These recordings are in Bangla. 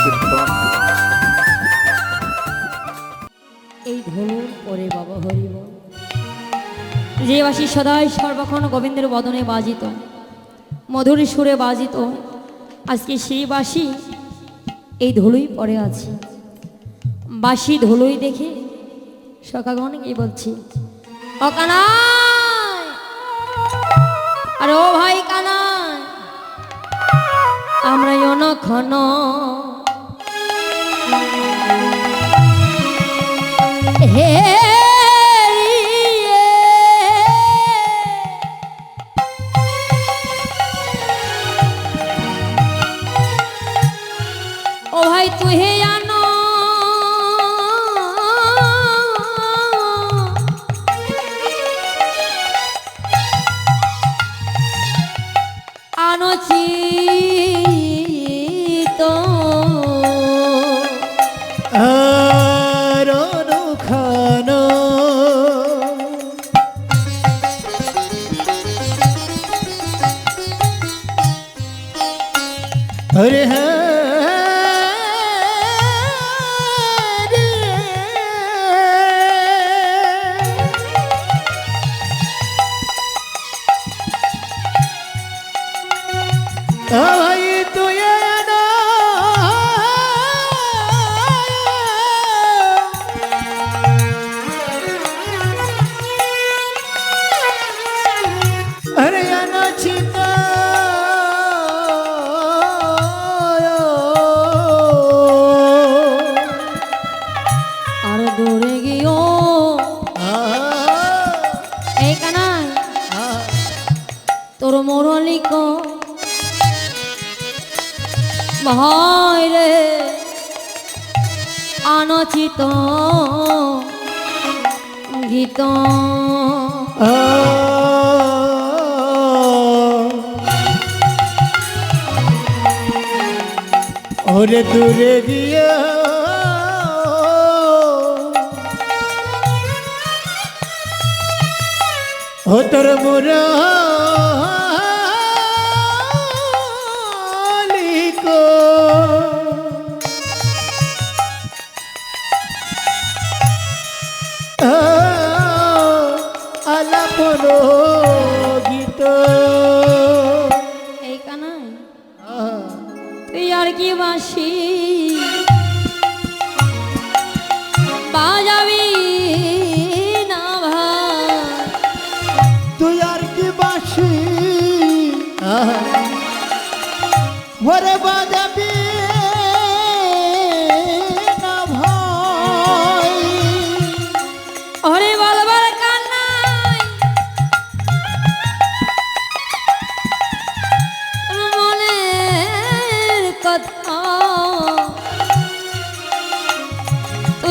কীর্তন। এই হরিব। যে বাসি সদাই সর্বক্ষণ গোবিন্দের বদনে বাজিত। মধুর সুরে বাজিত। আজকে সেই বাসি এই ধুলোই পড়ে আছে। বাসি ধুলোই দেখে সকাগণ কি বলছি অকানা আরে ও ভাই আমরা অনক্ষণ হে হরে ভাই দূরে গিয়েও এই কানাই তোর মুরলিক ভয় আনচিত গীত। ওরে দূরে গিয়া ও তোর মোরা আলাপন গীত। এই তুই আর কি বাসি?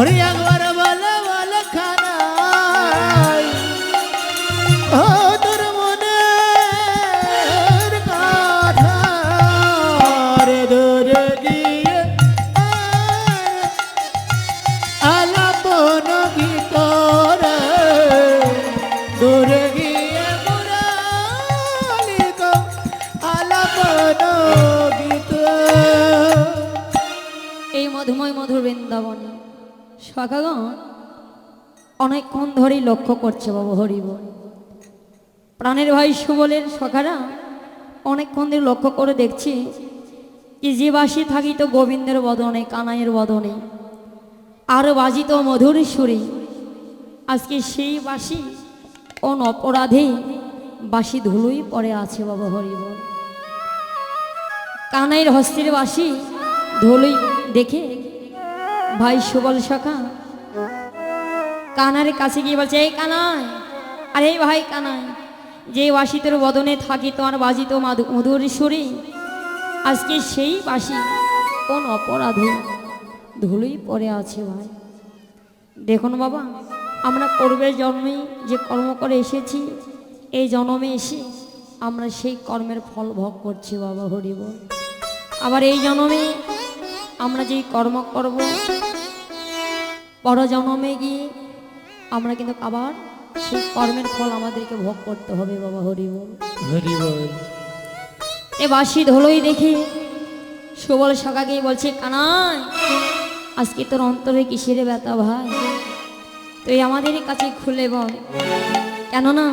ওরে সখাগণ অনেকক্ষণ ধরেই লক্ষ্য করছে বাবু হরিব। প্রাণের ভাই সুবলের সখারা অনেকক্ষণ ধরে লক্ষ্য করে দেখছি যে যে বাসি থাকি তো গোবিন্দের বদনে, কানাইয়ের বদনে। আর বাজিত মধুর সুরে। আজকে সেই বাসি কোন অপরাধে বাসি ধুলোই পড়ে আছে বাবা হরিব। কানাইয়ের হস্তের বাসি ধুলোই দেখে ভাই সুবল সখা। কানার কাছে গিয়ে বলছে, এই কানাই, আরে ভাই কানাই, যে বাসি তোর বদনে থাকি তোমার বাজিত তো মধুর সুরে। আজকে সেই বাসি কোন অপরাধে ধুলোই পড়ে আছে ভাই। দেখুন বাবা, আমরা পূর্বের জন্মে যে কর্ম করে এসেছি, এই জন্মে এসে আমরা সেই কর্মের ফল ভোগ করছি বাবা হরিব আবার এই জন্মে আমরা যেই কর্ম করব পর জন্মে গিয়ে আমরা কিন্তু আবার সেই কর্মের ফল আমাদেরকে ভোগ করতে হবে বাবা হরিব হরি এ বাসি ধলোই দেখে। সুবল সকাকে বলছে কানাই আজকে তোর অন্তরে কিসের ব্যথা ভাই? তুই আমাদের কাছে খুলে বল। কেননা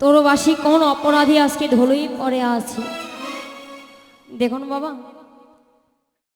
তোর বাসি কোন অপরাধী আজকে ধলোই পরে আছে। দেখুন বাবা